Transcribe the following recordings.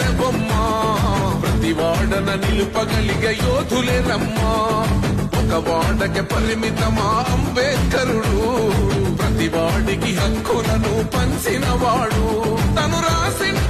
వెలిసెర బొమ్మ. ప్రతి వాడన నిలుపగలిగే యోధులే రమ్మా. ఒక వాడకి పరిమితమా అంబేద్కరుడు. ప్రతి వాడికి హక్కులను పంచినవాడు. తను రాసిండు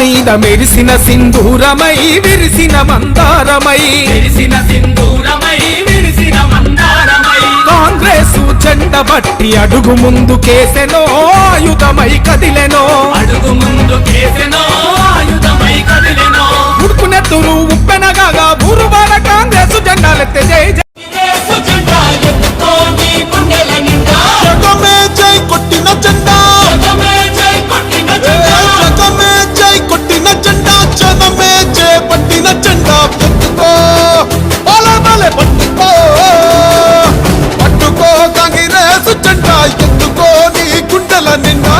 మీద మెరిసిన సింధూరమై విరిసిన మందారమై. విరిసిన సింధూరమై విరిసిన మందారమై. కాంగ్రెస్ జెండ బట్టి అడుగు ముందు కేసెనో ఆయుధమై కదిలెనో. అడుగు ముందు కేసెనో కాంగ్రెస్ జెండా ఎత్తుకో నీ గుండెల నిన్నా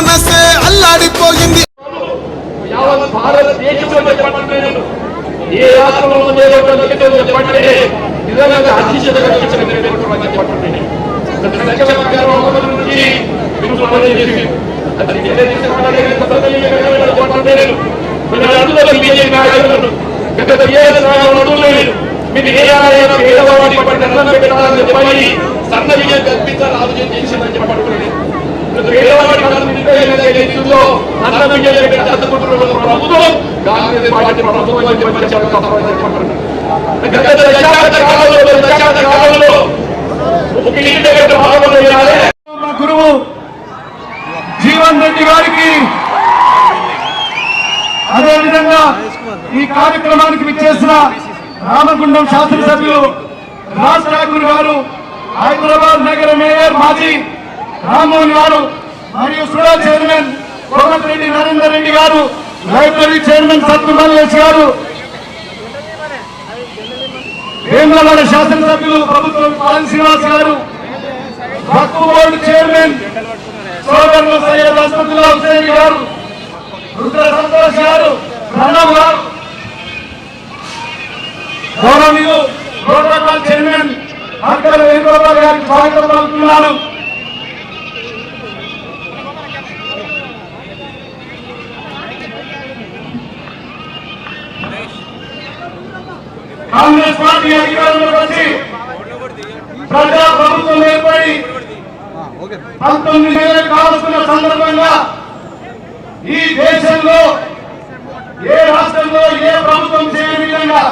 మనసే అల్లాడిపోయింది. యావత్ చెప్పండి ఏ రాష్ట్రంలో చెప్పండి నిజంగా అతిశత చెప్పండి గత మీరు ఏ ఆలయం పేదవాడి పట్ల పెట్టాలని చెప్పి సన్న విజయం కల్పించాలని ఆలోచన చేసిందని ప్రభుత్వం కాంగ్రెస్ పార్టీ ప్రభుత్వం అని చెప్పి గత దశాబ్ద దశాబ్ద కాలంలో ఒక ఇంటి గంట భాగంలో మా గురువు జీవన్ రెడ్డి గారికి అదేవిధంగా ఈ కార్యక్రమానికి విచ్చేసిన రామగుండం శాసనసభ్యులు రాజ్ ఠాకూర్ గారు హైదరాబాద్ నగర మేయర్ మాజీ రామ్మోహన్ గారు మరియు సుడా చైర్మన్ కోమటిరెడ్డి నరేందర్ రెడ్డి గారు లైబ్రరీ చైర్మన్ సత్తు మల్లేష్ గారు. వేములవాడ శాసనసభ్యులు ప్రభుత్వం పవన్ శ్రీనివాస్ గారు. వక్ఫ్ బోర్డు చైర్మన్ సోదరులు సయ్యద్ అస్మతుల్లా హుసేన్ గారు. రుద్ర సంతోష్ గారు ప్రణవ్ గారు. గౌరవీయులు ప్రోటోకాల్ చైర్మన్ అక్కడ వేణుగోపాల్ గారికి స్వాగతం పలుకుతున్నాను. కాంగ్రెస్ పార్టీ అధికారంలోకి వచ్చి ప్రజా ప్రభుత్వం ఏర్పడి పంతొమ్మిది వేలు కావస్తున్న సందర్భంగా ఈ దేశంలో ఏ రాష్ట్రంలో ఏ ప్రభుత్వం చేయని విధంగా